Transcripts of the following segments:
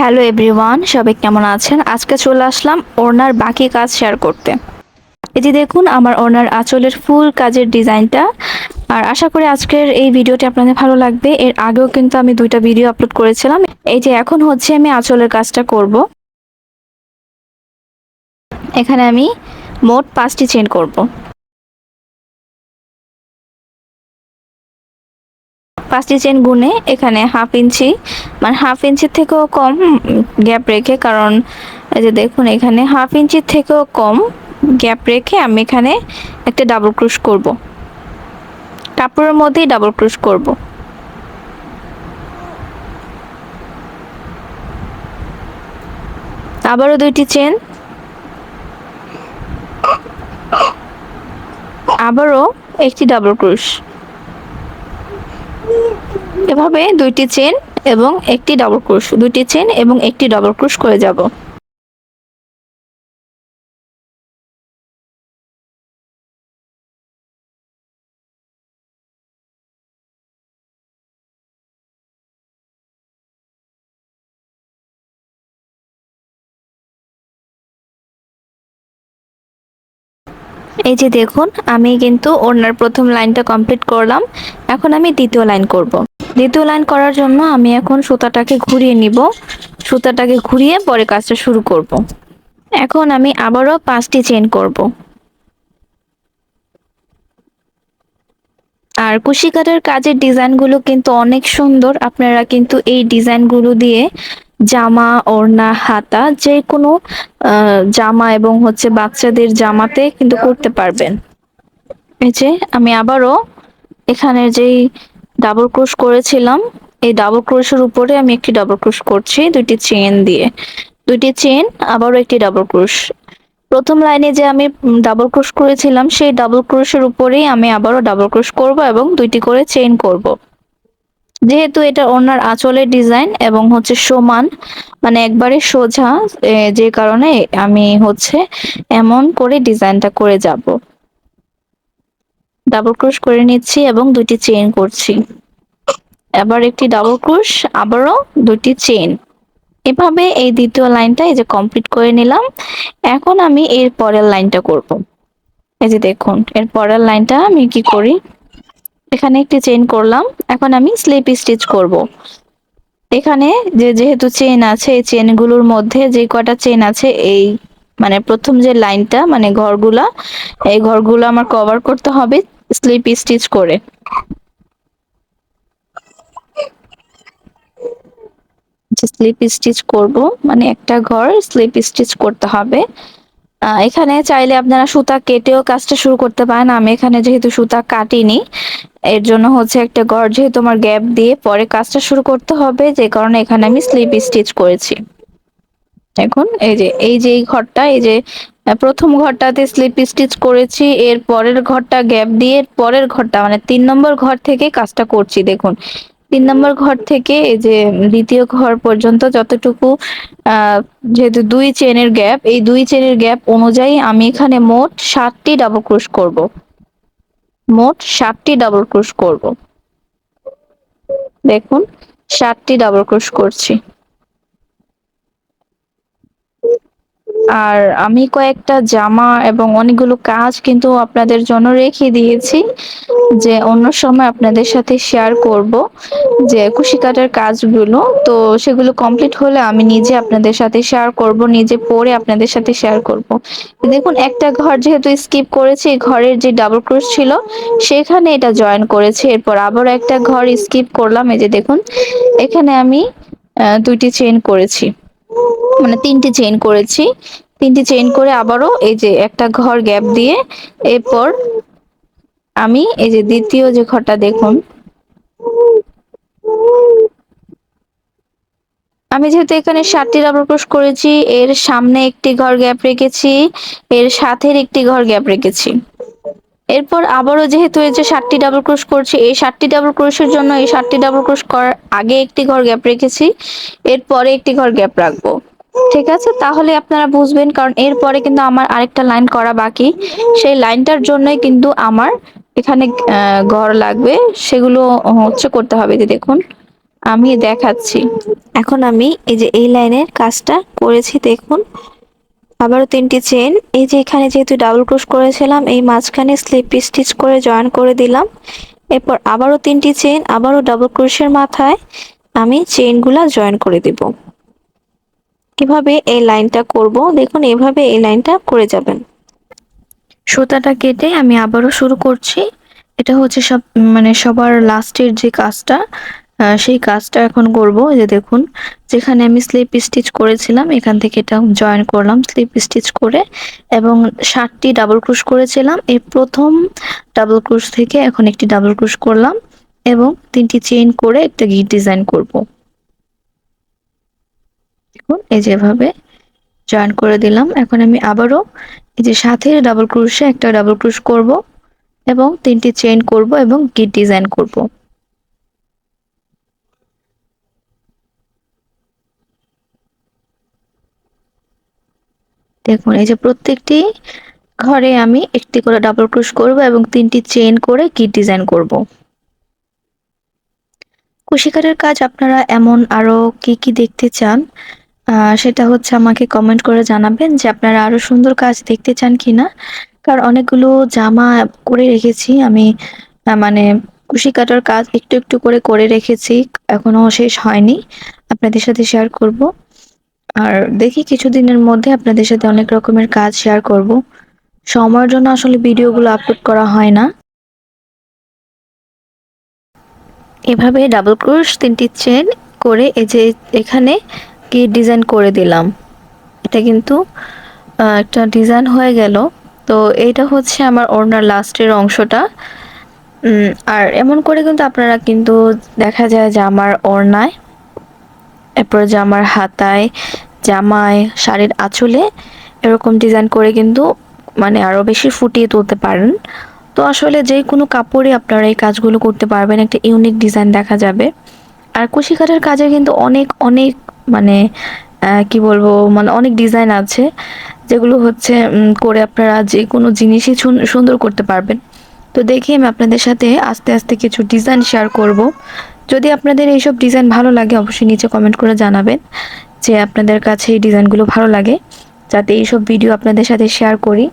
Hello everyone, সবাই কেমন আছেন? আজকে চলে আসলাম ওনার বাকি কাজ শেয়ার করতে। এটি দেখুন, আমার ওনার আঁচলের ফুল কাজের ডিজাইনটা। আর আশা করি আজকের এই ভিডিওটি আপনাদের ভালো লাগবে। এর আগেও কিন্তু আমি দুইটা ভিডিও আপলোড করেছিলাম। এই যে এখন হচ্ছে আমি আঁচলের কাজটা করব। এখানে আমি মোট পাঁচটি চেন করব। পাঁচটি চেন গুনে এখানে হাফ ইঞ্চি মানে হাফ ইঞ্চির থেকেও কম গ্যাপ রেখে, কারণ এই যে দেখুন এখানে হাফ ইঞ্চির থেকেও কম গ্যাপ রেখে আমি এখানে একটা ডাবল ক্রুশ করব। কাপড়ের মধ্যেই ডাবল ক্রুশ করব। আবারও দুইটি চেন আবারও একটি ডাবল ক্রুশ এভাবে দুইটি চেন এবং একটি ডাবল ক্রুশ দুইটি চেন এবং একটি ডাবল ক্রুশ করে যাব এই যে দেখুন, আমি কিন্তু ওড়নার প্রথম লাইনটা কমপ্লিট করলাম এখন আমি দ্বিতীয় লাইন করব। দ্বিতীয় লাইন করার জন্য আমি এখন সুতাটাকে ঘুরিয়ে নিব সুতাটাকে ঘুরিয়ে পরে কাজটা শুরু করব। এখন আমি আবারও পাঁচটি চেন করব। আর কুশি কাটার কাজের ডিজাইনগুলো কিন্তু অনেক সুন্দর আপনারা কিন্তু এই ডিজাইনগুলো দিয়ে জামা, ওড়না, হাতা যে কোনো জামা এবং হচ্ছে বাচ্চাদের জামাতে কিন্তু করতে পারবেন এই যে আমি আবারও এখানে যেই ডাবল ক্রোশ করেছিলাম। এই ডাবল ক্রোশের উপরে আমি একটি ডাবল ক্রোশ করছি, দুইটি চেন দিয়ে। দুইটি চেন আবারও একটি ডাবল ক্রোশ প্রথম লাইনে যে আমি ডাবল ক্রোশ করেছিলাম, সেই ডাবল ক্রোশের উপরেই আমি আবারও ডাবল ক্রোশ করব এবং দুইটি করে চেইন করব। যেহেতু এটা ওনার আঁচলের ডিজাইন এবং হচ্ছে সমান মানে একবারে সোজা যে কারণে আমি হচ্ছে এমন করে ডিজাইনটা করে যাব। ডাবল ক্রোশ করে নিচ্ছি এবং দুটি চেইন করছি। এবার একটি ডাবল ক্রোশ আবারও দুটি চেইন এভাবে এই দ্বিতীয় লাইনটা এই যে কমপ্লিট করে নিলাম। এখন আমি এর পরের লাইনটা করব। এই যে দেখুন, এর পরের লাইনটা আমি কি করি? এখানে একটি চেইন করলাম। এখন আমি স্লিপ স্টিচ করব। এখানে যে যেহেতু চেন আছে, এই চেনগুলোর মধ্যে যে কটা চেন আছে, এই মানে প্রথম যে লাইনটা মানে ঘরগুলা, এই ঘরগুলো আমার কভার করতে হবে স্লিপ স্টিচ করে। স্লিপ স্টিচ করব মানে একটা ঘর স্লিপ স্টিচ করতে হবে। এখানে চাইলে আপনারা সুতা কেটেও কাজটা শুরু করতে পারেন। আমি এখানে যেহেতু সুতা কাটিনি, এর জন্য হচ্ছে একটা ঘর যেহেতু আমার গ্যাপ দিয়ে পরে কাজটা শুরু করতে হবে, যে কারণে এখানে আমি স্লিপ স্টিচ করেছি। এখন এই যে এই যে এই ঘরটা, এই যে প্রথম ঘরটাতে স্লিপ স্টিচ করেছি, এর পরের ঘরটা গ্যাপ দিয়ে পরের ঘরটা মানে তিন নম্বর ঘর থেকে কাজটা করছি, দেখুন। তিন নম্বর ঘর থেকে এই যে দ্বিতীয় ঘর পর্যন্ত যতটুকু যেহেতু দুই চেনের গ্যাপ এই দুই চেনের গ্যাপ অনুযায়ী আমি এখানে মোট সাতটি ডাবল ক্রোশ করব। মোট সাতটি ডাবল ক্রোশ করব। দেখুন, সাতটি ডাবল ক্রোশ করছি। আর আমি কয়েকটা জামা এবং অনেকগুলো কাজ কিন্তু আপনাদের জন্য রেখে দিয়েছি যে অন্য সময় আপনাদের সাথে শেয়ার করব যে কুশি কাটার কাজগুলো। তো সেগুলো কমপ্লিট হলে আমি নিজে আপনাদের সাথে শেয়ার করব, নিজে পরে আপনাদের সাথে শেয়ার করব। দেখুন, একটা ঘর যেহেতু স্কিপ করেছি ঘরের যে ডাবল ক্রোশ ছিল, সেখানে এটা জয়েন করেছে। এরপর আবার একটা ঘর স্কিপ করলাম, এই যে দেখুন, এখানে আমি দুইটি চেন করেছি। মানে তিনটি চেইন করেছি। তিনটি চেইন করে আবারও এই যে একটা ঘর গ্যাপ দিয়ে এরপর আমি এই যে দ্বিতীয় যে ঘরটা দেখুন। আমি যেহেতু এখানে সাতটি ডাবল ক্রোশ করেছি, এর সামনে একটি ঘর গ্যাপ রেখেছি, এর সাথের একটি ঘর গ্যাপ রেখেছি। এরপর আবারও যেহেতু এই যে ষাটটি ডাবল ক্রোশ করছি, এই ষাটটি ডাবল ক্রোশের জন্য এই সাতটি ডাবল ক্রোশ করার আগে একটি ঘর গ্যাপ রেখেছি, এরপরে একটি ঘর গ্যাপ রাখব। ঠিক আছে? তাহলে আপনারা বুঝবেন, কারণ এরপরে কিন্তু আমার আরেকটা লাইন করা বাকি। সেই লাইনটার জন্যই কিন্তু আমার এখানে ঘর লাগবে। সেগুলো হচ্ছে করতে হবে যে দেখুন, আমি দেখাচ্ছি। এখন আমি এই যে এই লাইনের কাজটা করেছি, দেখুন। আবারও তিনটি চেন এই যে এখানে যেহেতু ডাবল ক্রোশ করেছিলাম, এই মাঝখানে স্লিপ স্টিচ করে জয়েন করে দিলাম। এরপর আবারও তিনটি চেন আবারও ডাবল ক্রোশের মাথায় আমি চেনগুলা জয়েন করে দিব। কীভাবে এই লাইনটা করব। দেখুন, এভাবে এই লাইনটা করে যাবেন। সুতাটা কেটে আমি আবারও শুরু করছি। এটা হচ্ছে সব মানে সবার লাস্টের যে কাজটা সেই কাজটা এখন করব। যে দেখুন, যেখানে আমি স্লিপ স্টিচ করেছিলাম, এখান থেকে এটা জয়েন করলাম স্লিপ স্টিচ করে এবং ষাটটি ডাবল ক্রুশ করেছিলাম। এই প্রথম ডাবল ক্রুশ থেকে এখন একটি ডাবল ক্রুশ করলাম এবং তিনটি চেইন করে একটা গিট ডিজাইন করব। দেখুন, এই যেভাবে জয়েন করে দিলাম। এখন আমি আবারও এই যে সাথে ডাবল ক্রুশে একটা ডাবল ক্রুশ করব এবং তিনটি চেইন করব এবং গিট ডিজাইন করব। দেখুন, এই যে প্রত্যেকটি ঘরে আমি একটি করে ডাবল ক্রুশ করব এবং তিনটি চেইন করে গিট ডিজাইন করব। কুশিকারের কাজ আপনারা এমন আরও কি কি দেখতে চান সেটা হচ্ছে আমাকে কমেন্ট করে জানাবেন যে আপনারা আরও সুন্দর কাজ দেখতে চান কিনা। কারণ অনেকগুলো জামা করে রেখেছি, আমি মানে কুশি কাটার কাজ একটু একটু করে করে রেখেছি, এখনও শেষ হয়নি। আপনাদের সাথে শেয়ার করব। আর দেখি কিছুদিনের মধ্যে আপনাদের সাথে অনেক রকমের কাজ শেয়ার করব। সময়ের জন্য আসলে ভিডিওগুলো আপলোড করা হয় না। এভাবে ডাবল ক্রোশ তিনটি চেন করে এই যে এখানে কি ডিজাইন করে দিলাম। এটা কিন্তু একটা ডিজাইন হয়ে গেল। তো এইটা হচ্ছে আমার ওড়নার লাস্টের অংশটা। আর এমন করে কিন্তু আপনারা কিন্তু দেখা যায় যে আমার ওড়নায় এরপর জামার হাতায়, জামায়, শাড়ির আঁচলে এরকম ডিজাইন করে কিন্তু মানে আরও বেশি ফুটিয়ে তুলতে পারেন। তো আসলে যে কোনো কাপড়ে আপনারা এই কাজগুলো করতে পারবেন, একটা ইউনিক ডিজাইন দেখা যাবে। আর কুশি কাঠের কাজে কিন্তু অনেক অনেক মানে কি বলব মানে অনেক ডিজাইন আছে, যেগুলো হচ্ছে করে আপনারা যে কোনো জিনিসই সুন্দর করতে পারবেন। তো দেখি আমি আপনাদের সাথে আস্তে আস্তে কিছু ডিজাইন শেয়ার করব। যদি আপনাদের এইসব ডিজাইন ভালো লাগে, অবশ্যই নিচে কমেন্ট করে জানাবেন যে আপনাদের কাছে এই ডিজাইনগুলো ভালো লাগে। যাতে এইসব ভিডিও আপনাদের সাথে শেয়ার করি,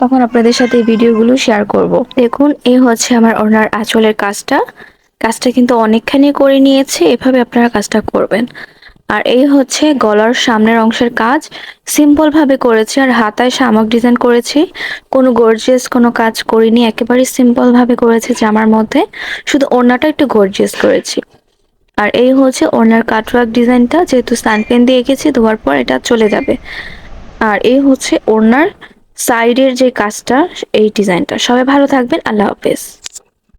তখন আপনাদের সাথে এই ভিডিওগুলো শেয়ার করব। দেখুন এই হচ্ছে আমার ওনার আঁচলের কাজটা। কাজটা কিন্তু অনেকখানি করে নিয়েছে, এভাবে আপনারা কাজটা করবেন। আর এই হচ্ছে গলার সামনের অংশের কাজ। সিম্পল ভাবে করেছি আর হাতায় শামক ডিজাইন করেছি। কোনো গর্জিয়াস কোনো কাজ করিনি, একেবারে সিম্পল ভাবে করেছি জামার মধ্যে। শুধু ওড়নাটা একটু গর্জিয়াস করেছি। আর এই হচ্ছে ওড়নার কাটওয়ার্ক ডিজাইনটা যেহেতু সানপেন দিয়ে এঁকেছি, ধোয়ার পর এটা চলে যাবে। আর এই হচ্ছে ওড়নার সাইডের যে কাজটা, এই ডিজাইনটা সবাই ভালো থাকবেন, আল্লাহ হাফেজ।